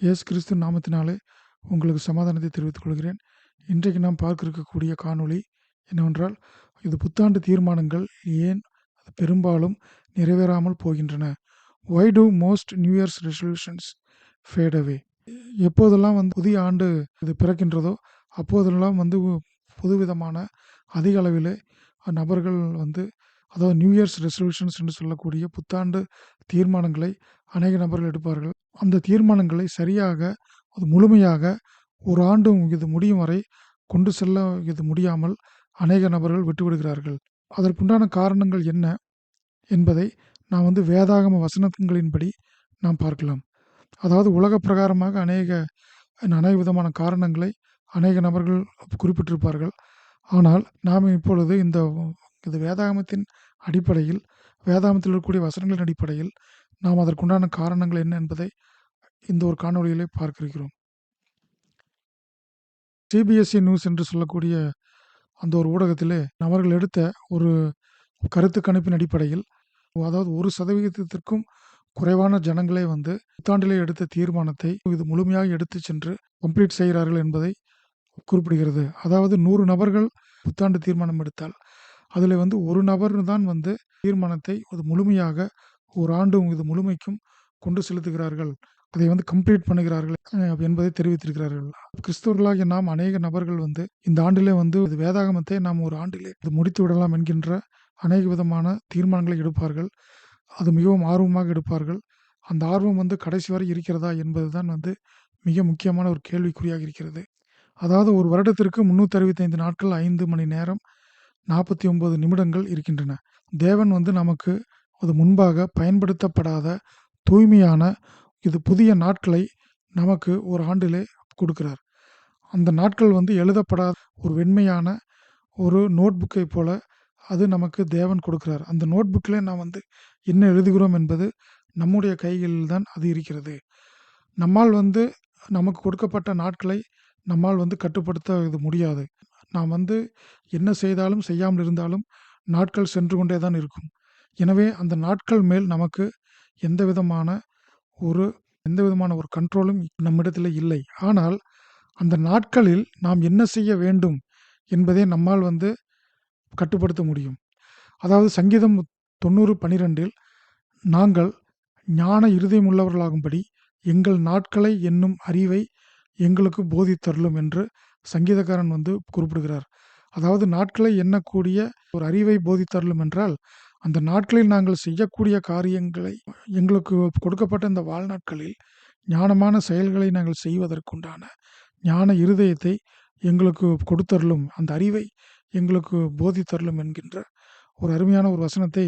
இயேசு கிறிஸ்து நாமத்தினாலே உங்களுக்கு சமாதானத்தை தெரிவித்துக் கொள்கிறேன். இன்றைக்கு நாம் பார்க்க இருக்கக்கூடிய காணொளி என்னவென்றால் இது புத்தாண்டு தீர்மானங்கள் ஏன் அது பெரும்பாலும் நிறைவேறாமல் போகின்றன? Why do most New Year's resolutions fade away எப்போதெல்லாம் வந்து புதிய ஆண்டு இது பிறக்கின்றதோ அப்போதெல்லாம் வந்து புதுவிதமான அதிக அளவிலே நபர்கள் வந்து அதாவது நியூ இயர்ஸ் ரெசல்யூஷன்ஸ் என்று சொல்லக்கூடிய புத்தாண்டு தீர்மானங்களை அநேக நபர்கள் எடுப்பார்கள். அந்த தீர்மானங்களை சரியாக அது முழுமையாக ஒரு ஆண்டு இது முடியும் வரை கொண்டு செல்ல இது முடியாமல் அநேக நபர்கள் விட்டுவிடுகிறார்கள் அதற்குண்டான காரணங்கள் என்ன என்பதை நாம் வந்து வேதாகம வசனங்களின்படி நாம் பார்க்கலாம். அதாவது உலக பிரகாரமாக அநேக அநேக விதமான காரணங்களை அநேக நபர்கள் குறிப்பிட்டிருப்பார்கள். ஆனால் நாம் இப்பொழுது இந்த இது வேதாகமத்தின் அடிப்படையில் வேதாகமத்தில் இருக்கக்கூடிய வசனங்களின் அடிப்படையில் நாம் அதற்குண்டான காரணங்கள் என்ன என்பதை இந்த ஒரு காணொலியிலே பார்க்க இருக்கிறோம் சிபிஎஸ்சி நியூஸ் என்று சொல்லக்கூடிய அந்த ஒரு ஊடகத்திலே அவர்கள் எடுத்த ஒரு கருத்து கணிப்பின் அடிப்படையில் அதாவது ஒரு சதவிகிதத்திற்கும் குறைவான ஜனங்களே வந்து புத்தாண்டிலே எடுத்த தீர்மானத்தை இது முழுமையாக எடுத்து சென்று கம்ப்ளீட் செய்கிறார்கள் என்பதை குறிப்பிடுகிறது. அதாவது நூறு நபர்கள் புத்தாண்டு தீர்மானம் எடுத்தால் அதில் வந்து ஒரு நபர் தான் வந்து தீர்மானத்தை அது முழுமையாக ஒரு ஆண்டும் இது முழுமைக்கும் கொண்டு செலுத்துகிறார்கள். அதை வந்து கம்ப்ளீட் பண்ணுகிறார்கள் என்பதை தெரிவித்திருக்கிறார்கள். கிறிஸ்தவர்களாகிய நாம் அநேக நபர்கள் வந்து இந்த ஆண்டிலே வந்து வேதாகமத்தை நாம் ஒரு ஆண்டிலே இது முடித்து விடலாம் என்கின்ற அநேக விதமான தீர்மானங்களை எடுப்பார்கள். அது மிகவும் ஆர்வமாக எடுப்பார்கள். அந்த ஆர்வம் வந்து கடைசி வரை இருக்கிறதா என்பது தான் வந்து மிக முக்கியமான ஒரு கேள்விக்குறியாக இருக்கிறது. அதாவது ஒரு வருடத்திற்கு முந்நூற்றி அறுபத்தைந்து நாட்கள் ஐந்து மணி நேரம் நாற்பத்தி ஒன்பது நிமிடங்கள் இருக்கின்றன. தேவன் வந்து நமக்கு அது முன்பாக பயன்படுத்தப்படாத தூய்மையான இது புதிய நாட்களை நமக்கு ஒரு ஆண்டிலே கொடுக்கிறார். அந்த நாட்கள் வந்து எழுதப்படாத ஒரு வெண்மையான ஒரு நோட் புக்கை போல அது நமக்கு தேவன் கொடுக்கிறார். அந்த நோட் புக்கில் நாம் வந்து என்ன எழுதுகிறோம் என்பது நம்முடைய கைகளில் தான் அது இருக்கிறது. நம்மால் வந்து நமக்கு கொடுக்கப்பட்ட நாட்களை நம்மால் வந்து கட்டுப்படுத்த இது முடியாது. நாம் வந்து என்ன செய்தாலும் செய்யாமல் இருந்தாலும் நாட்கள் சென்று கொண்டே தான் இருக்கும். எனவே அந்த நாட்கள் மேல் நமக்கு எந்த விதமான ஒரு எந்த விதமான ஒரு கண்ட்ரோலும் நம்மிடத்தில் இல்லை. ஆனால் அந்த நாட்களில் நாம் என்ன செய்ய வேண்டும் என்பதை நம்மால் வந்து கட்டுப்படுத்த முடியும். அதாவது சங்கீதம் தொண்ணூறு பனிரெண்டில் நாங்கள் ஞான இருதயம் உள்ளவர்களாகும்படி எங்கள் நாட்களை என்னும் அறிவை எங்களுக்கு போதித்தருளும் என்று சங்கீதக்காரன் வந்து குறிப்பிடுகிறார். அதாவது நாட்களை எண்ணக்கூடிய ஒரு அறிவை போதித்தருளும் என்றால் அந்த நாட்களில் நாங்கள் செய்யக்கூடிய காரியங்களை எங்களுக்கு கொடுக்கப்பட்ட இந்த வாழ்நாட்களில் ஞானமான செயல்களை நாங்கள் செய்வதற்குண்டான ஞான இருதயத்தை எங்களுக்கு கொடுத்தருளும் அந்த அறிவை எங்களுக்கு போதித்தருளும் என்கின்ற ஒரு அருமையான ஒரு வசனத்தை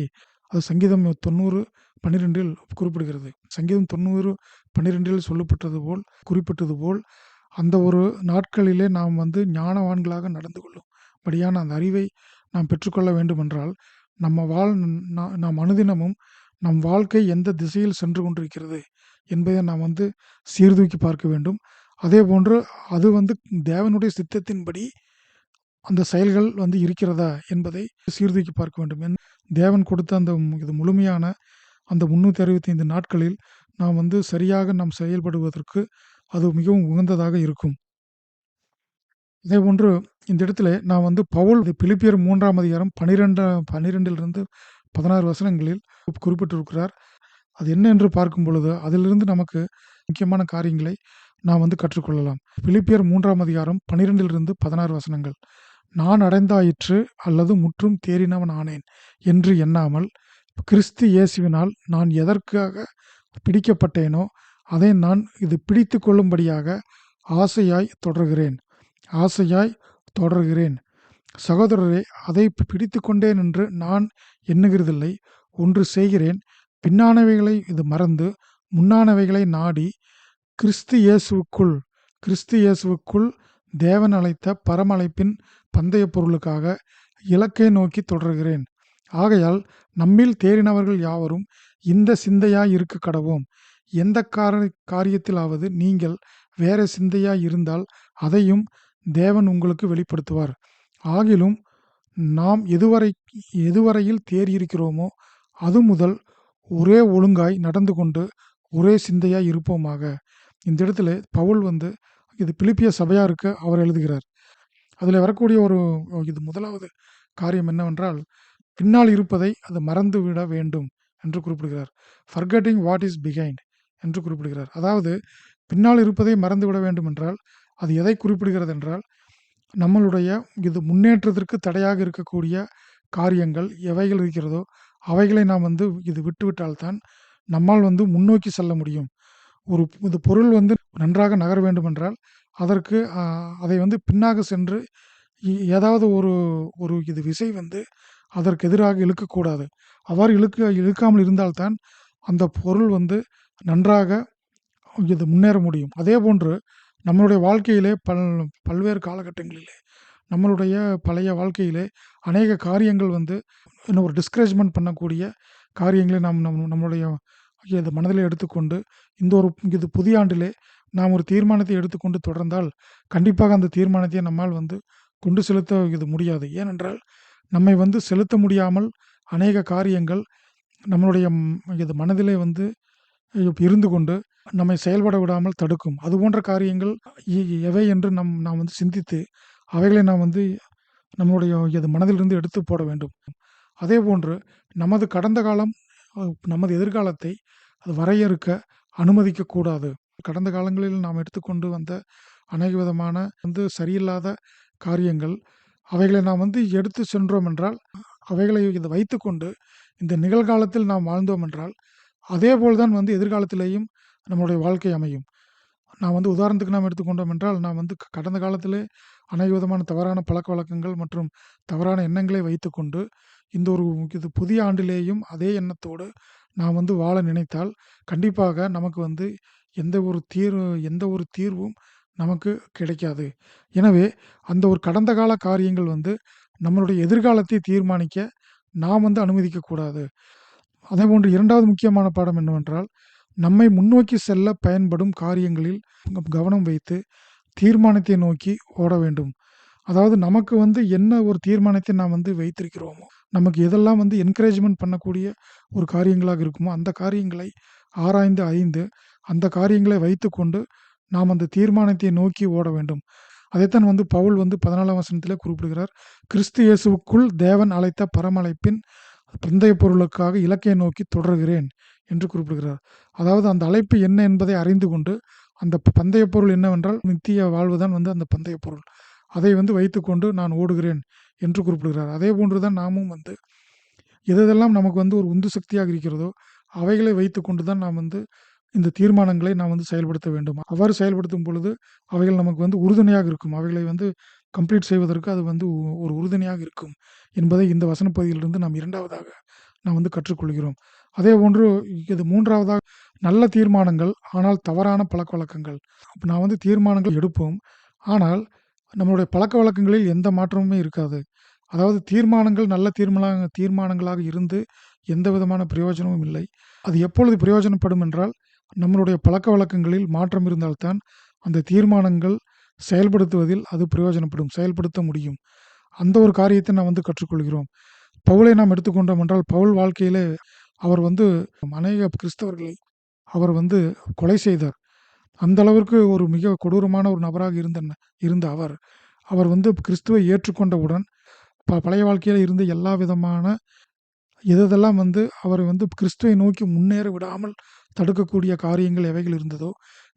அது சங்கீதம் தொண்ணூறு பன்னிரெண்டில் குறிப்பிடுகிறது. சங்கீதம் தொண்ணூறு பன்னிரெண்டில் சொல்லப்பட்டது போல் குறிப்பிட்டது போல் அந்த ஒரு நாட்களிலே நாம் வந்து ஞானவான்களாக நடந்து கொள்ளும் படியான அந்த அறிவை நாம் பெற்றுக்கொள்ள வேண்டுமென்றால் நம்ம வாழ் நாம் அனுதினமும் நம் வாழ்க்கை எந்த திசையில் சென்று கொண்டிருக்கிறது என்பதை நாம் வந்து சீர்தூக்கி பார்க்க வேண்டும். அதே போன்று அது வந்து தேவனுடைய சித்தத்தின்படி அந்த செயல்கள் வந்து இருக்கிறதா என்பதை சீர்தூக்கி பார்க்க வேண்டும். தேவன் கொடுத்த அந்த இது முழுமையான அந்த முந்நூற்றி அறுபத்தைந்து நாட்களில் நாம் வந்து சரியாக நாம் செயல்படுவதற்கு அது மிகவும் உகந்ததாக இருக்கும். இதே போன்று இந்த இடத்துல நான் வந்து பவுல் பிலிப்பியர் மூன்றாம் அதிகாரம் பனிரெண்டாம் பனிரெண்டிலிருந்து பதினாறு வசனங்களில் குறிப்பிட்டிருக்கிறார். அது என்ன என்று பார்க்கும் பொழுது அதிலிருந்து நமக்கு முக்கியமான காரியங்களை நாம் வந்து கற்றுக்கொள்ளலாம். பிலிப்பியர் மூன்றாம் அதிகாரம் பனிரெண்டிலிருந்து பதினாறு வசனங்கள். நான் அடைந்தாயிற்று அல்லது முற்றும் தேறினவன் ஆனேன் என்று எண்ணாமல் கிறிஸ்து இயேசுவினால் நான் எதற்காக பிடிக்கப்பட்டேனோ அதை நான் இது பிடித்து கொள்ளும்படியாக ஆசையாய் தொடர்கிறேன். ஆசையாய் தொடர்கிறேன். சகோதரரே அதை பிடித்து கொண்டேன் என்று நான் எண்ணுகிறதில்லை. ஒன்று செய்கிறேன். பின்னானவைகளை இது மறந்து முன்னானவைகளை நாடி கிறிஸ்து இயேசுவுக்குள் கிறிஸ்து இயேசுவுக்குள் தேவன் அழைத்த பரமழைப்பின் பந்தய பொருளுக்காக இலக்கை நோக்கி தொடர்கிறேன். ஆகையால் நம்மில் தேறினவர்கள் யாவரும் இந்த சிந்தையாய் இருக்க கடவோம். எந்த கார காரியத்திலாவது நீங்கள் வேற சிந்தையாய் இருந்தால் அதையும் தேவன் உங்களுக்கு வெளிப்படுத்துவார் ஆகிலும் நாம் எதுவரை எதுவரையில் தேறியிருக்கிறோமோ அது முதல் ஒரே ஒழுங்காய் நடந்து கொண்டு ஒரே சிந்தையாய் இருப்போமாக இந்த இடத்துல பவுல் வந்து இது பிலிப்பிய சபையாருக்கு அவர் எழுதுகிறார். அதில் வரக்கூடிய ஒரு இது முதலாவது காரியம் என்னவென்றால், பின்னால் இருப்பதை அது மறந்து விட வேண்டும் என்று குறிப்பிடுகிறார். "ஃபர்கெட்டிங் வாட் இஸ் பிஹைண்ட்" என்று குறிப்பிடுகிறார். அதாவது பின்னால் இருப்பதை மறந்துவிட வேண்டும் என்றால், அது எதை குறிப்பிடுகிறது என்றால், நம்மளுடைய இது முன்னேற்றத்திற்கு தடையாக இருக்கக்கூடிய காரியங்கள் எவைகள் இருக்கிறதோ, அவைகளை நாம் வந்து இது விட்டுவிட்டால் தான், நம்மால் வந்து முன்னோக்கி செல்ல முடியும். ஒரு இது பொருள் வந்து நன்றாக நகர வேண்டுமென்றால், அதற்கு அதை வந்து பின்னாக சென்று ஏதாவது ஒரு ஒரு இது விசை வந்து அதற்கு எதிராக இழுக்கக்கூடாது. அவ்வாறு இழுக்க இழுக்காமல் இருந்தால் தான், அந்த பொருள் வந்து நன்றாக இது முன்னேற முடியும். அதே போன்று நம்மளுடைய வாழ்க்கையிலே பல் பல்வேறு காலகட்டங்களிலே, நம்மளுடைய பழைய வாழ்க்கையிலே அநேக காரியங்கள் வந்து என்ன ஒரு டிஸ்கரேஜ்மெண்ட் பண்ணக்கூடிய காரியங்களை நாம் நம் நம்மளுடைய இது மனதில் எடுத்துக்கொண்டு, இந்த ஒரு இது புதிய ஆண்டிலே நாம் ஒரு தீர்மானத்தை எடுத்துக்கொண்டு தொடர்ந்தால், கண்டிப்பாக அந்த தீர்மானத்தை நம்மால் வந்து கொண்டு செலுத்த இது முடியாது. ஏனென்றால், நம்மை வந்து செலுத்த முடியாமல் அநேக காரியங்கள் நம்மளுடைய இது மனதிலே வந்து இருந்து கொண்டு, நம்மை செயல்பட விடாமல் தடுக்கும். அது போன்ற காரியங்கள் எவை என்று நம் நாம் வந்து சிந்தித்து, அவைகளை நாம் வந்து நம்முடைய இது மனதிலிருந்து எடுத்து போட வேண்டும். அதே போன்று நமது கடந்த காலம், நமது எதிர்காலத்தை அது வரையறுக்க அனுமதிக்கக்கூடாது கடந்த காலங்களில் நாம் எடுத்துக்கொண்டு வந்த அநேக விதமான வந்து சரியில்லாத காரியங்கள், அவைகளை நாம் வந்து எடுத்து சென்றோம் என்றால், அவைகளை இதை வைத்துக்கொண்டு இந்த நிகழ்காலத்தில் நாம் வாழ்ந்தோம் என்றால், அதே தான் வந்து எதிர்காலத்திலேயும் நம்மளுடைய வாழ்க்கை அமையும். நான் வந்து உதாரணத்துக்கு நாம் எடுத்துக்கொண்டோம் என்றால், நான் வந்து கடந்த காலத்திலே அநேக விதமான தவறான பழக்கவழக்கங்கள் மற்றும் தவறான எண்ணங்களை வைத்துக்கொண்டு, இந்த ஒரு இது புதிய ஆண்டிலேயும் அதே எண்ணத்தோடு நாம் வந்து வாழ நினைத்தால், கண்டிப்பாக நமக்கு வந்து எந்த ஒரு தீர்வு எந்த ஒரு தீர்வும் நமக்கு கிடைக்காது. எனவே, அந்த ஒரு கடந்த கால காரியங்கள் வந்து நம்மளுடைய எதிர்காலத்தை தீர்மானிக்க நாம் வந்து அனுமதிக்கக்கூடாது அதே போன்று இரண்டாவது முக்கியமான பாடம் என்னவென்றால், நம்மை முன்னோக்கி செல்ல பயன்படும் காரியங்களில் கவனம் வைத்து, தீர்மானத்தை நோக்கி ஓட வேண்டும். அதாவது நமக்கு வந்து என்ன ஒரு தீர்மானத்தை நாம் வந்து வைத்திருக்கிறோமோ, நமக்கு எதெல்லாம் வந்து என்கரேஜ்மெண்ட் பண்ணக்கூடிய ஒரு காரியங்களாக இருக்குமோ, அந்த காரியங்களை ஆராய்ந்து அறிந்து, அந்த காரியங்களை வைத்துக்கொண்டு, நாம் அந்த தீர்மானத்தை நோக்கி ஓட வேண்டும். அதைத்தான் வந்து பவுல் வந்து பதினாலாம் வசனத்தில் குறிப்பிடுகிறார். "கிறிஸ்து இயேசுக்குள் தேவன் அழைத்த பரமழைப்பின் பிந்தைய பொருளுக்காக இலக்கை நோக்கி தொடர்கிறேன் என்று குறிப்பிடுகிறார். அதாவது அந்த அழைப்பு என்ன என்பதை அறிந்து கொண்டு, அந்த பந்தய பொருள் என்னவென்றால், நித்திய வாழ்வுதான் வந்து அந்த பந்தய பொருள். அதை வந்து வைத்துக்கொண்டு நான் ஓடுகிறேன் என்று குறிப்பிடுகிறார். அதேபோன்று தான் நாமும் வந்து எதெல்லாம் நமக்கு வந்து ஒரு உந்து சக்தியாக இருக்கிறதோ, அவைகளை வைத்துக்கொண்டு தான் நாம் வந்து இந்த தீர்மானங்களை நாம் வந்து செயல்படுத்த வேண்டும். அவ்வாறு செயல்படுத்தும் பொழுது, அவைகள் நமக்கு வந்து உறுதுணையாக இருக்கும். அவைகளை வந்து கம்ப்ளீட் செய்வதற்கு அது வந்து ஒரு உறுதுணையாக இருக்கும் என்பதை இந்த வசனப்பகுதியிலிருந்து நாம் இரண்டாவதாக நாம் வந்து கற்றுக்கொள்கிறோம். அதே போன்று இது மூன்றாவதாக நல்ல தீர்மானங்கள், ஆனால் தவறான பழக்கவழக்கங்கள். நான் வந்து தீர்மானங்கள் எடுப்போம். ஆனால், நம்மளுடைய பழக்கவழக்கங்களில் எந்த மாற்றமுமே இருக்காது. அதாவது தீர்மானங்கள் நல்ல தீர்மான தீர்மானங்களாக இருந்து எந்த விதமான பிரயோஜனமும் இல்லை. அது எப்பொழுது பிரயோஜனப்படும் என்றால், நம்மளுடைய பழக்கவழக்கங்களில் மாற்றம் இருந்தால் தான், அந்த தீர்மானங்கள் செயல்படுத்துவதில் அது பிரயோஜனப்படும். செயல்படுத்த முடியும். அந்த ஒரு காரியத்தை நாம் வந்து கற்றுக்கொள்கிறோம். பவுலை நாம் எடுத்துக்கொண்டோம் என்றால், பவுல் வாழ்க்கையிலே அவர் வந்து அநேக கிறிஸ்தவர்களை அவர் வந்து கொலை செய்தார். அந்த அளவிற்கு ஒரு மிக கொடூரமான ஒரு நபராக இருந்த இருந்த அவர், அவர் வந்து கிறிஸ்துவை ஏற்றுக்கொண்டவுடன், ப பழைய வாழ்க்கையில் இருந்த எல்லா விதமான எதெல்லாம் வந்து அவரை வந்து கிறிஸ்துவை நோக்கி முன்னேற விடாமல் தடுக்கக்கூடிய காரியங்கள் எவைகள் இருந்ததோ,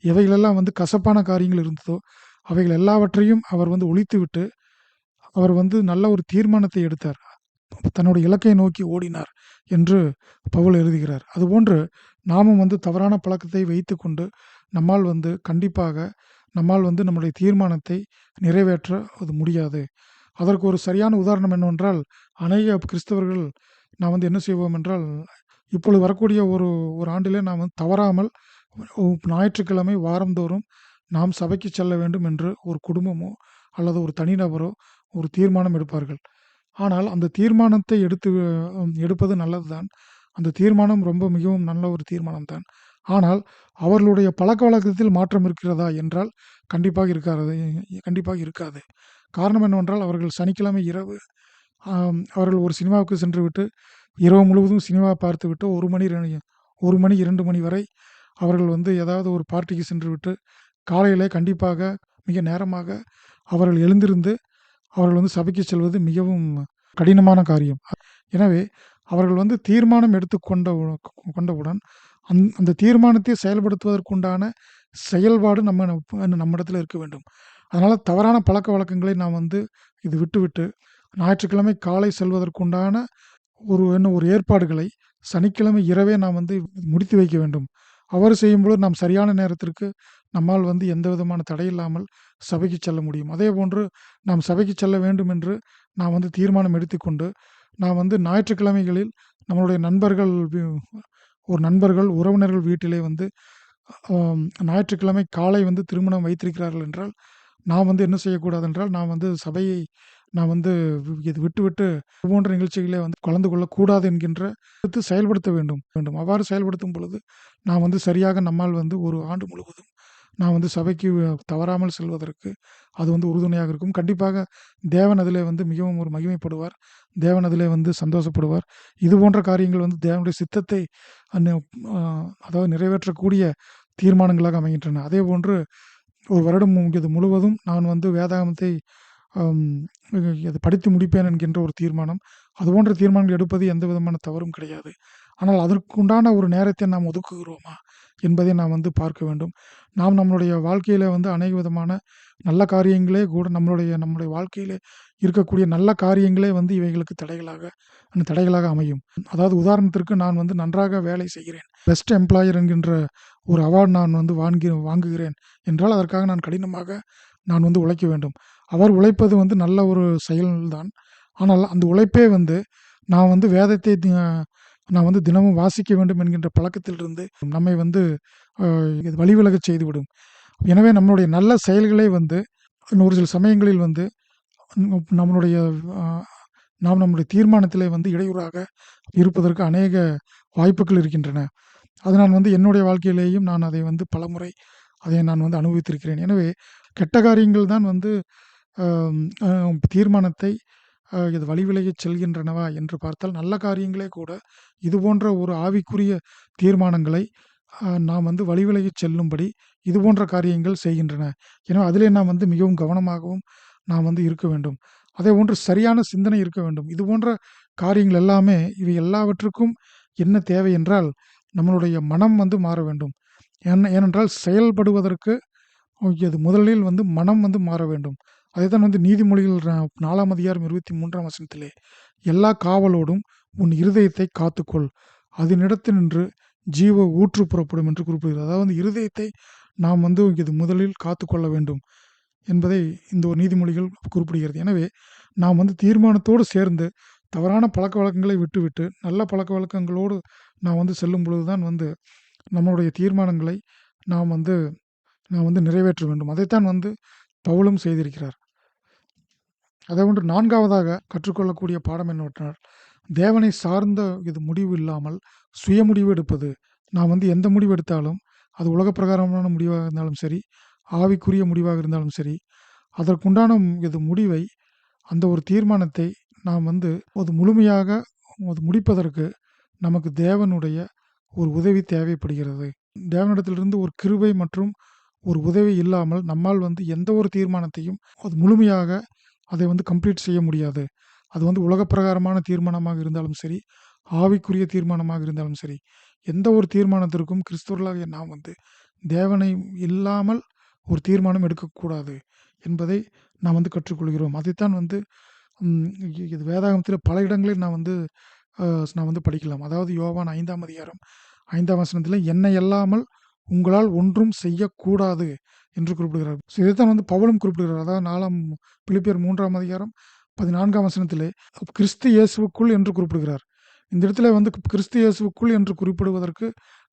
எவைகளெல்லாம் வந்து கசப்பான காரியங்கள் இருந்ததோ, அவைகள் எல்லாவற்றையும் அவர் வந்து ஒழித்துவிட்டு, அவர் வந்து நல்ல ஒரு தீர்மானத்தை எடுத்தார். தன்னுடைய இலக்கை நோக்கி ஓடினார் என்று பவுல் எழுதுகிறார். அதுபோன்று நாமும் வந்து தவறான பழக்கத்தை வைத்து கொண்டு நம்மால் வந்து கண்டிப்பாக நம்மால் வந்து நம்முடைய தீர்மானத்தை நிறைவேற்ற அது முடியாது. அதற்கு ஒரு சரியான உதாரணம் என்னவென்றால், அநேக கிறிஸ்தவர்கள் நாம் வந்து என்ன செய்வோம் என்றால், இப்பொழுது வரக்கூடிய ஒரு ஒரு ஆண்டிலே நாம் வந்து தவறாமல் ஞாயிற்றுக்கிழமை வாரந்தோறும் நாம் சபைக்கு செல்ல வேண்டும் என்று ஒரு குடும்பமோ, அல்லது ஒரு தனிநபரோ ஒரு தீர்மானம் எடுப்பார்கள். ஆனால் அந்த தீர்மானத்தை எடுத்து எடுப்பது நல்லது தான். அந்த தீர்மானம் ரொம்ப மிகவும் நல்ல ஒரு தீர்மானம் தான். ஆனால், அவர்களுடைய பழக்கவழக்கத்தில் மாற்றம் இருக்கிறதா என்றால், கண்டிப்பாக இருக்காது கண்டிப்பாக இருக்காது. காரணம் என்னவென்றால், அவர்கள் சனிக்கிழமை இரவு அவர்கள் ஒரு சினிமாவுக்கு சென்றுவிட்டு, இரவு முழுவதும் சினிமா பார்த்துவிட்டு 1 மணி ஒரு மணி இரண்டு மணி வரை அவர்கள் வந்து ஏதாவது ஒரு பார்ட்டிக்கு சென்றுவிட்டு காலையிலே கண்டிப்பாக மிக நேரமாக அவர்கள் எழுந்திருந்து அவர்கள் வந்து சபைக்கு செல்வது மிகவும் கடினமான காரியம். எனவே அவர்கள் வந்து தீர்மானம் எடுத்துக்கொண்ட உ- கொண்டவுடன் அந் அந்த தீர்மானத்தை செயல்படுத்துவதற்குண்டான செயல்பாடு நம்ம நம்ம- நம்மிடத்தில் இருக்க வேண்டும். அதனால் தவறான பழக்க வழக்கங்களை நாம் வந்து இது விட்டுவிட்டு ஞாயிற்றுக்கிழமை காலை செல்வதற்குண்டான ஒரு என்ன ஒரு ஏற்பாடுகளை சனிக்கிழமை இரவே நாம் வந்து முடித்து வைக்க வேண்டும். அவர் செய்யும்பொழுது நாம் சரியான நேரத்திற்கு நம்மால் வந்து எந்த விதமான தடையில்லாமல் சபைக்கு செல்ல முடியும். அதே போன்று நாம் சபைக்கு செல்ல வேண்டும் என்று நாம் வந்து தீர்மானம் எடுத்துக்கொண்டு நாம் வந்து ஞாயிற்றுக்கிழமைகளில் நம்மளுடைய நண்பர்கள் ஒரு நண்பர்கள் உறவினர்கள் வீட்டிலே வந்து ஞாயிற்றுக்கிழமை காலை வந்து திருமணம் வைத்திருக்கிறார்கள் என்றால் நான் வந்து என்ன செய்யக்கூடாது என்றால் நான் வந்து சபையை நான் வந்து இது விட்டுவிட்டு போன்ற நிகழ்ச்சிகளே வந்து கலந்து கொள்ளக்கூடாது என்கின்ற எடுத்து செயல்படுத்த வேண்டும். வேண்டும். அவ்வாறு செயல்படுத்தும் பொழுது நான் வந்து சரியாக நம்மால் வந்து ஒரு ஆண்டு முழுவதும் நான் வந்து சபைக்கு தவறாமல் செல்வதற்கு அது வந்து உறுதுணையாக இருக்கும். கண்டிப்பாக தேவன் அதிலே வந்து மிகவும் ஒரு மகிமைப்படுவார். தேவன் அதிலே வந்து சந்தோஷப்படுவார். இது போன்ற காரியங்கள் வந்து தேவனுடைய சித்தத்தை அதாவது நிறைவேற்றக்கூடிய தீர்மானங்களாக அமைகின்றன. அதே போன்று ஒரு வருடம் மு- இது முழுவதும் நான் வந்து வேதாகமத்தை ஆம், படித்து முடிப்பேன் என்கின்ற ஒரு தீர்மானம். அது போன்ற தீர்மானங்கள் எடுப்பது எந்த விதமான தவறும் கிடையாது. ஆனால் அதற்குண்டான ஒரு நேரத்தை நாம் ஒதுக்குகிறோமா என்பதை நாம் வந்து பார்க்க வேண்டும். நாம் நம்மளுடைய வாழ்க்கையில் வந்து அநேக விதமான நல்ல காரியங்களே கூட நம்மளுடைய நம்முடைய வாழ்க்கையில் இருக்கக்கூடிய நல்ல காரியங்களே வந்து இவைகளுக்கு தடைகளாக அந்த தடைகளாக அமையும். அதாவது உதாரணத்திற்கு நான் வந்து நன்றாக வேலை செய்கிறேன். பெஸ்ட் எம்ப்ளாயர் என்கின்ற ஒரு அவார்டு நான் வந்து வாங்கி வாங்குகிறேன் என்றால் அதற்காக நான் கடினமாக நான் வந்து உழைக்க வேண்டும். அவர் உழைப்பது வந்து நல்ல ஒரு செயல்தான். ஆனால் அந்த உழைப்பே வந்து நான் வந்து வேதத்தை நான் வந்து தினமும் வாசிக்க வேண்டும் என்கின்ற பழக்கத்திலிருந்து நம்மை வந்து இது வழிவிலகச் செய்துவிடும். எனவே நம்மளுடைய நல்ல செயல்களே வந்து ஒரு சில சமயங்களில் வந்து நம்மளுடைய நாம் நம்முடைய தீர்மானத்திலே வந்து இடையூறாக இருப்பதற்கு அநேக வாய்ப்புகள் இருக்கின்றன. அது நான் வந்து என்னுடைய வாழ்க்கையிலேயும் நான் அதை வந்து பலமுறை அதை நான் வந்து அனுபவித்திருக்கிறேன். எனவே கெட்ட காரியங்கள் தான் வந்து தீர்மானத்தை இது இது வழிவிலகிச் செல்கின்றனவா என்று பார்த்தால் நல்ல காரியங்களே கூட இது போன்ற ஒரு ஆவிக்குரிய தீர்மானங்களை நாம் வந்து வழிவிலகிச் செல்லும்படி இது போன்ற காரியங்கள் செய்கின்றன. எனவே அதிலே நாம் வந்து மிகவும் கவனமாகவும் நாம் வந்து இருக்க வேண்டும். அதே போன்று சரியான சிந்தனை இருக்க வேண்டும். இது போன்ற காரியங்கள் எல்லாமே இவை எல்லாவற்றுக்கும் என்ன தேவை என்றால் நம்மளுடைய மனம் வந்து மாற வேண்டும். ஏன் ஏனென்றால் செயல்படுவதற்கு இது முதலில் வந்து மனம் வந்து மாற வேண்டும். அதைத்தான் வந்து நீதிமொழிகள் நாலாம் அதிகாரம் இருபத்தி மூன்றாம் வசனத்திலே எல்லா காவலோடும் உன் இருதயத்தை காத்துக்கொள். அதனிடத்து நின்று ஜீவ ஊற்று புறப்படும் என்று குறிப்பிடுகிறது அதாவது வந்து இருதயத்தை நாம் வந்து இது முதலில் காத்துக்கொள்ள வேண்டும் என்பதை இந்த ஒரு நீதிமொழிகள் குறிப்பிடுகிறது. எனவே நாம் வந்து தீர்மானத்தோடு சேர்ந்து தவறான பழக்க வழக்கங்களை விட்டுவிட்டு நல்ல பழக்க வழக்கங்களோடு நாம் வந்து செல்லும் பொழுது தான் வந்து நம்மளுடைய தீர்மானங்களை நாம் வந்து நாம் வந்து நிறைவேற்ற வேண்டும். அதைத்தான் வந்து பவுலும் செய்திருக்கிறார். அதை ஒன்று நான்காவதாக கற்றுக்கொள்ளக்கூடிய பாடம் என்னவென்றால் தேவனை சார்ந்த இது முடிவு இல்லாமல் சுய முடிவு எடுப்பது. நாம் வந்து எந்த முடிவு எடுத்தாலும் அது உலக பிரகாரமான முடிவாக இருந்தாலும் சரி ஆவிக்குரிய முடிவாக இருந்தாலும் சரி அதற்குண்டான இது முடிவை அந்த ஒரு தீர்மானத்தை நாம் வந்து அது முழுமையாக அது முடிப்பதற்கு நமக்கு தேவனுடைய ஒரு உதவி தேவைப்படுகிறது. தேவனிடத்திலிருந்து ஒரு கிருபை மற்றும் ஒரு உதவி இல்லாமல் நம்மால் வந்து எந்த ஒரு தீர்மானத்தையும் அது முழுமையாக அதை வந்து கம்ப்ளீட் செய்ய முடியாது. அது வந்து உலக பிரகாரமான தீர்மானமாக இருந்தாலும் சரி ஆவிக்குரிய தீர்மானமாக இருந்தாலும் சரி எந்த ஒரு தீர்மானத்திற்கும் கிறிஸ்தவர்களாகிய நாம் வந்து தேவனை இல்லாமல் ஒரு தீர்மானம் எடுக்கக்கூடாது என்பதை நாம் வந்து கற்றுக்கொள்கிறோம். அதைத்தான் வந்து இது வேதாகமத்தில் பல இடங்களில் நான் வந்து நான் வந்து படிக்கலாம். அதாவது யோவான் ஐந்தாம் அதிகாரம் ஐந்தாம் வசனத்தில் என்னை அல்லாமல் உங்களால் ஒன்றும் செய்யக்கூடாது என்று குறிப்பிடுகிறார். ஸோ இதைத்தான் வந்து பவுலும் குறிப்பிடுகிறார். அதாவது நாலாம் பிலிப்பியர் மூன்றாம் அதிகாரம் பதினான்காம் வசனத்திலே கிறிஸ்து இயேசுவுக்குள் என்று குறிப்பிடுகிறார். இந்த இடத்துல வந்து கிறிஸ்து இயேசுவுக்குள் என்று குறிப்பிடுவதற்கு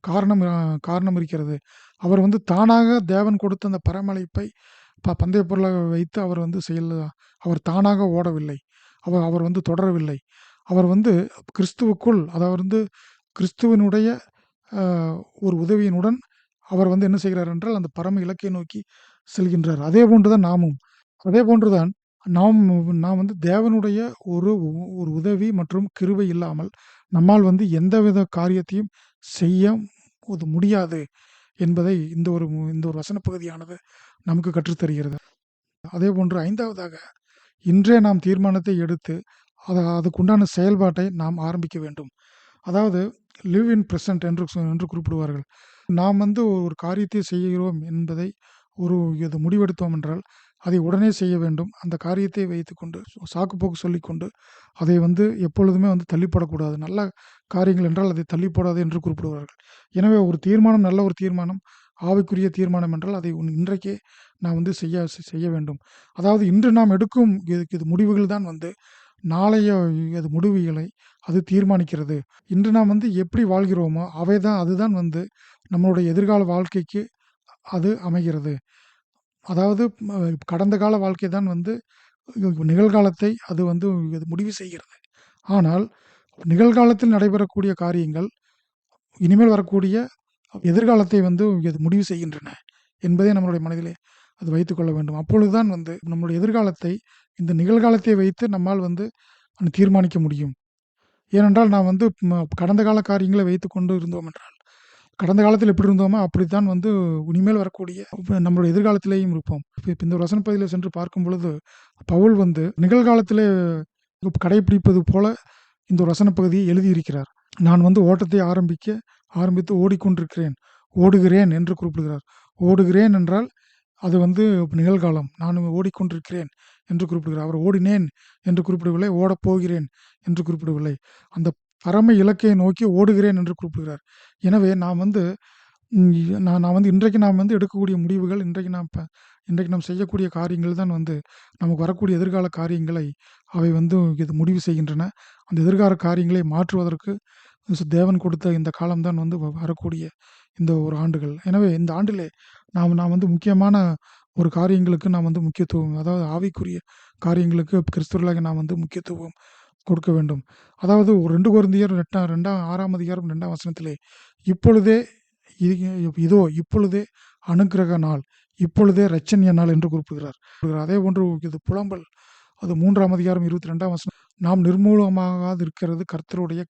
காரணம் காரணம் இருக்கிறது. அவர் வந்து தானாக தேவன் கொடுத்த அந்த பரமழைப்பை ப பந்தய பொருளாக வைத்து அவர் வந்து செயல் அவர் தானாக ஓடவில்லை. அவர் அவர் வந்து தொடரவில்லை. அவர் வந்து கிறிஸ்துவுக்குள் அதாவது வந்து கிறிஸ்துவனுடைய ஒரு உதவியினுடன் அவர் வந்து என்ன செய்கிறார் என்றால் அந்த பரம இலக்கை நோக்கி செல்கின்றார் அதே போன்றுதான் நாமும் அதே போன்றுதான் நாம் நாம் வந்து தேவனுடைய ஒரு ஒரு உதவி மற்றும் கிருவை இல்லாமல் நம்மால் வந்து எந்தவித காரியத்தையும் செய்ய முடியாது என்பதை இந்த ஒரு இந்த ஒரு வசன பகுதியானது நமக்கு கற்றுத்தருகிறது அதே போன்று ஐந்தாவதாக இன்றே நாம் தீர்மானத்தை எடுத்து அதை அதுக்குண்டான செயல்பாட்டை நாம் ஆரம்பிக்க வேண்டும். அதாவது லிவ் இன் பிரசன்ட் என்று என்று குறிப்பிடுவார்கள். நாம் வந்து ஒரு காரியத்தை செய்கிறோம் என்பதை ஒரு இது முடிவெடுத்தோம் என்றால், அதை உடனே செய்ய வேண்டும். அந்த காரியத்தை வைத்துக்கொண்டு சாக்குப்போக்கு சொல்லிக்கொண்டு, அதை வந்து எப்பொழுதுமே வந்து தள்ளிப்படக்கூடாது நல்ல காரியங்கள் என்றால் அதை தள்ளிப்படாது என்று குறிப்பிடுவார்கள். எனவே ஒரு தீர்மானம் நல்ல ஒரு தீர்மானம், ஆவிக்குரிய தீர்மானம் என்றால் அதை உன் இன்றைக்கே நாம் வந்து செய்ய செய்ய வேண்டும். அதாவது இன்று நாம் எடுக்கும் இது இது முடிவுகள் தான் வந்து நாளைய அது முடிவுகளை அது தீர்மானிக்கிறது. இன்று நாம் வந்து எப்படி வாழ்கிறோமோ, அவை தான் அதுதான் வந்து நம்மளுடைய எதிர்கால வாழ்க்கைக்கு அது அமைகிறது. அதாவது கடந்த கால வாழ்க்கை தான் வந்து நிகழ்காலத்தை அது வந்து இது முடிவு செய்கிறது. ஆனால் நிகழ்காலத்தில் நடைபெறக்கூடிய காரியங்கள், இனிமேல் வரக்கூடிய எதிர்காலத்தை வந்து இது முடிவு செய்கின்றன என்பதை நம்மளுடைய மனதிலே அது வைத்துக்கொள்ள வேண்டும். அப்பொழுதுதான் வந்து நம்மளுடைய எதிர்காலத்தை இந்த நிகழ்காலத்தை வைத்து நம்மால் வந்து தீர்மானிக்க முடியும். ஏனென்றால் நாம் வந்து ம கடந்த கால காரியங்களை வைத்துக்கொண்டு இருந்தோம் என்றால், கடந்த காலத்தில் எப்படி இருந்தோமோ அப்படித்தான் வந்து இனிமேல் வரக்கூடிய நம்மளுடைய எதிர்காலத்திலேயும் இருப்போம். இப்போ இந்த வசன பகுதியில் சென்று பார்க்கும் பொழுது, பவுல் வந்து நிகழ்காலத்திலே கடைப்பிடிப்பது போல இந்த வசன பகுதியை எழுதியிருக்கிறார். நான் வந்து ஓட்டத்தை ஆரம்பிக்க ஆரம்பித்து ஓடிக்கொண்டிருக்கிறேன். ஓடுகிறேன் என்று குறிப்பிடுகிறார். ஓடுகிறேன் என்றால் அது வந்து நிகழ்காலம். நான் ஓடிக்கொண்டிருக்கிறேன் என்று குறிப்பிடுகிறார். அவர் ஓடினேன் என்று குறிப்பிடவில்லை. ஓடப்போகிறேன் என்று குறிப்பிடவில்லை. அந்த பரம இலக்கையை நோக்கி ஓடுகிறேன் என்று குறிப்பிடுகிறார். எனவே நாம் வந்து நான் நான் வந்து இன்றைக்கு நாம் வந்து எடுக்கக்கூடிய முடிவுகள், இன்றைக்கு நாம் இன்றைக்கு நாம் செய்யக்கூடிய காரியங்கள் தான் வந்து நமக்கு வரக்கூடிய எதிர்கால காரியங்களை அவை வந்து இது முடிவு செய்கின்றன. அந்த எதிர்கால காரியங்களை மாற்றுவதற்கு தேவன் கொடுத்த இந்த காலம் தான் வந்து வரக்கூடிய இந்த ஒரு ஆண்டுகள். எனவே இந்த ஆண்டிலே நாம் நாம் வந்து முக்கியமான ஒரு காரியங்களுக்கு நாம் வந்து முக்கியத்துவம் அதாவது ஆவிக்குரிய காரியங்களுக்கு கிறிஸ்துவர்களாக நாம் வந்து முக்கியத்துவம் கொடுக்க வேண்டும். அதாவது ஒரு ரெண்டு குழந்தையர் ரெண்டாம் ரெண்டாம் ஆறாம் அதிகாரம் ரெண்டாம் வசனத்திலே, இப்பொழுதே இதோ இப்பொழுதே அனுக்கிரக நாள், இப்பொழுதே இரட்சணிய நாள் என்று குறிப்பிடுகிறார். ஒன்று இது புலம்பல் அது மூன்றாம் அதிகாரம் 22ஆம் வசனம், நாம் நிர்மூலமாகாதிருக்கிறது கர்த்தருடைய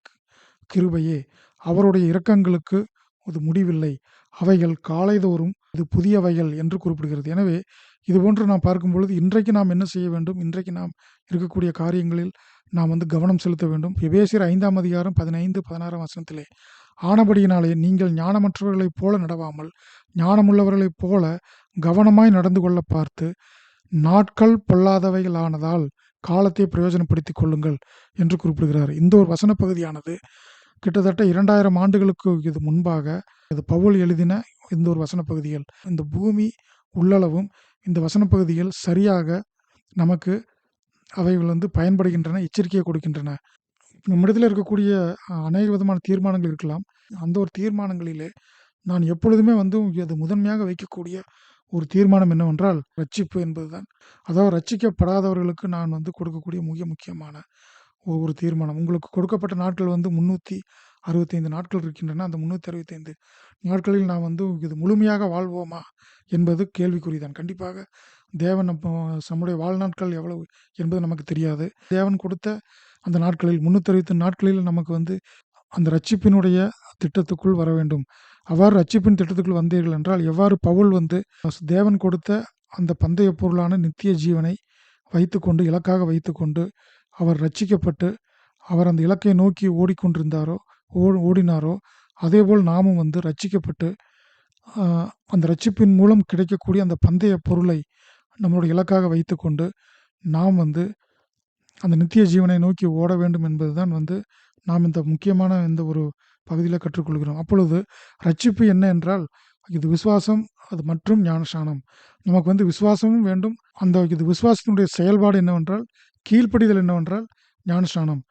கிருபையே, அவருடைய இரக்கங்களுக்கு அது முடிவில்லை. அவைகள் காலைதோறும் இது புதியவைகள் என்று குறிப்பிடுகிறது. எனவே இதுபோன்று நாம் பார்க்கும் பொழுது இன்றைக்கு நாம் என்ன செய்ய வேண்டும்? இன்றைக்கு நாம் இருக்கக்கூடிய காரியங்களில் நாம் வந்து கவனம் செலுத்த வேண்டும். எபேசியர் ஐந்தாம் அதிகாரம் 15, 16ஆம் வசனத்திலே, ஆனபடியினாலே நீங்கள் ஞானமற்றவர்களைப் போல நடவாமல், ஞானமுள்ளவர்களைப் போல கவனமாய் நடந்து கொள்ளப் பார்த்து, நாட்கள் பொல்லாதவைகளானதால் காலத்தை பிரயோஜனப்படுத்திக் கொள்ளுங்கள் என்று குறிப்பிடுகிறார். இந்த ஒரு வசன பகுதியானது கிட்டத்தட்ட 2000 ஆண்டுகளுக்கு இது முன்பாக இது பவுல் எழுதின இந்த ஒரு வசன பகுதிகள். இந்த பூமி உள்ளளவும் இந்த வசன பகுதிகள் சரியாக நமக்கு அவைகள் வந்து பயன்படுகின்றன, எச்சரிக்கையை கொடுக்கின்றன. நம்மிடத்தில் இருக்கக்கூடிய அநேக விதமான தீர்மானங்கள் இருக்கலாம். அந்த ஒரு தீர்மானங்களிலே நான் எப்பொழுதுமே வந்து அது முதன்மையாக வைக்கக்கூடிய ஒரு தீர்மானம் என்னவென்றால், ரட்சிப்பு என்பதுதான். அதாவது ரட்சிக்கப்படாதவர்களுக்கு நான் வந்து கொடுக்கக்கூடிய மிக முக்கியமான ஒரு தீர்மானம். உங்களுக்கு கொடுக்கப்பட்ட நாட்கள் வந்து 365 நாட்கள் இருக்கின்றன. அந்த 365 நாட்களில் நாம் வந்து இது முழுமையாக வாழ்வோமா என்பது கேள்விக்குறிதான். கண்டிப்பாக தேவன் நம்ம நம்முடைய வாழ்நாட்கள் எவ்வளவு என்பது நமக்கு தெரியாது. தேவன் கொடுத்த அந்த நாட்களில் 365 நாட்களில் நமக்கு வந்து அந்த ரட்சிப்பினுடைய திட்டத்துக்குள் வர வேண்டும். அவ்வாறு ரட்சிப்பின் திட்டத்துக்குள் வந்தீர்கள் என்றால், எவ்வாறு பவுல் வந்து தேவன் கொடுத்த அந்த பந்தய பொருளான நித்திய ஜீவனை வைத்துக்கொண்டு, இலக்காக வைத்துக்கொண்டு, அவர் ரட்சிக்கப்பட்டு, அவர் அந்த இலக்கை நோக்கி ஓடிக்கொண்டிருந்தாரோ ஓ ஓடினாரோ, அதேபோல் நாமும் வந்து ரட்சிக்கப்பட்டு, அந்த ரட்சிப்பின் மூலம் கிடைக்கக்கூடிய அந்த பந்தய பொருளை நம்மளுடைய இலக்காக வைத்துக்கொண்டு, நாம் வந்து அந்த நித்திய ஜீவனை நோக்கி ஓட வேண்டும் என்பதுதான் வந்து நாம் இந்த முக்கியமான இந்த ஒரு பகுதியில் கற்றுக்கொள்கிறோம். அப்பொழுது ரட்சிப்பு என்ன என்றால், இது விசுவாசம் அது மற்றும் ஞானஸ்நானம். நமக்கு வந்து விசுவாசமும் வேண்டும். அந்த இது விசுவாசத்தினுடைய செயல்பாடு என்னவென்றால், கீழ்ப்படிதல் என்னவென்றால் ஞானஸ்நானம்.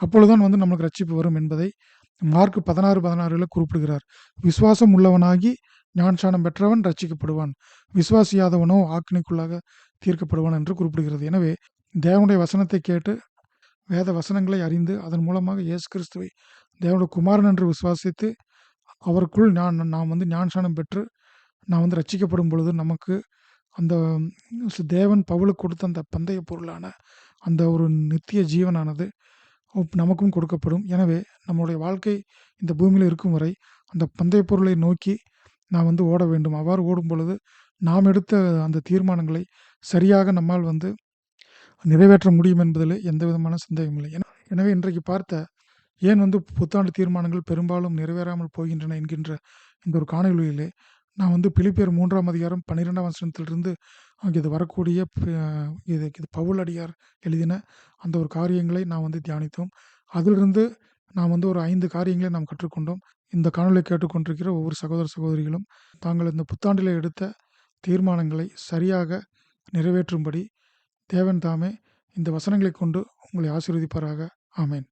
அப்பொழுதுதான் வந்து நமக்கு ரட்சிப்பு வரும் என்பதை மார்க் 16, 16ல குறிப்பிடுகிறார். விசுவாசம் உள்ளவனாகி ஞானஸ்நானம் பெற்றவன் ரட்சிக்கப்படுவான். விசுவாசியாதவனோ ஆக்கினைக்குள்ளாக தீர்க்கப்படுவான் என்று குறிப்பிடுகிறது. எனவே தேவனுடைய வசனத்தை கேட்டு, வேத வசனங்களை அறிந்து, அதன் மூலமாக இயேசு கிறிஸ்துவை தேவனுடைய குமாரன் என்று விசுவாசித்து, அவருக்குள் நான் நாம் வந்து ஞானஸ்நானம் பெற்று, நாம் வந்து ரட்சிக்கப்படும் பொழுது நமக்கு அந்த தேவன் பவுலுக்கு கொடுத்த அந்த பந்தய பொருளான அந்த ஒரு நித்திய ஜீவனானது நமக்கும் கொடுக்கப்படும். எனவே நம்முடைய வாழ்க்கை இந்த பூமியில் இருக்கும் வரை, அந்த பந்தய பொருளை நோக்கி நான் வந்து ஓட வேண்டும். அவ்வாறு ஓடும் பொழுது, நாம் எடுத்த அந்த தீர்மானங்களை சரியாக நம்மால் வந்து நிறைவேற்ற முடியும் என்பதில் எந்த விதமான சந்தேகமும் இல்லை. எனவே இன்றைக்கு பார்த்த ஏன் வந்து புத்தாண்டு தீர்மானங்கள் பெரும்பாலும் நிறைவேறாமல் போகின்றன என்கின்ற இந்த ஒரு காணொலியிலே நான் வந்து பிலிப்பியர் மூன்றாம் அதிகாரம் 12ஆம் வசனத்திலிருந்து இது வரக்கூடிய இது இது இது பவுலடியார் எழுதின அந்த ஒரு காரியங்களை நான் வந்து தியானித்தோம். அதிலிருந்து நாம் வந்து ஒரு ஐந்து காரியங்களை நாம் கற்றுக்கொண்டோம். இந்த காணொலியை கேட்டுக்கொண்டிருக்கிற ஒவ்வொரு சகோதர, சகோதரிகளும் தாங்கள் இந்த புத்தாண்டில் எடுத்த தீர்மானங்களை சரியாக நிறைவேற்றும்படி தேவன் தாமே இந்த வசனங்களை கொண்டு உங்களை ஆசீர்வதிப்பாராக. ஆமேன்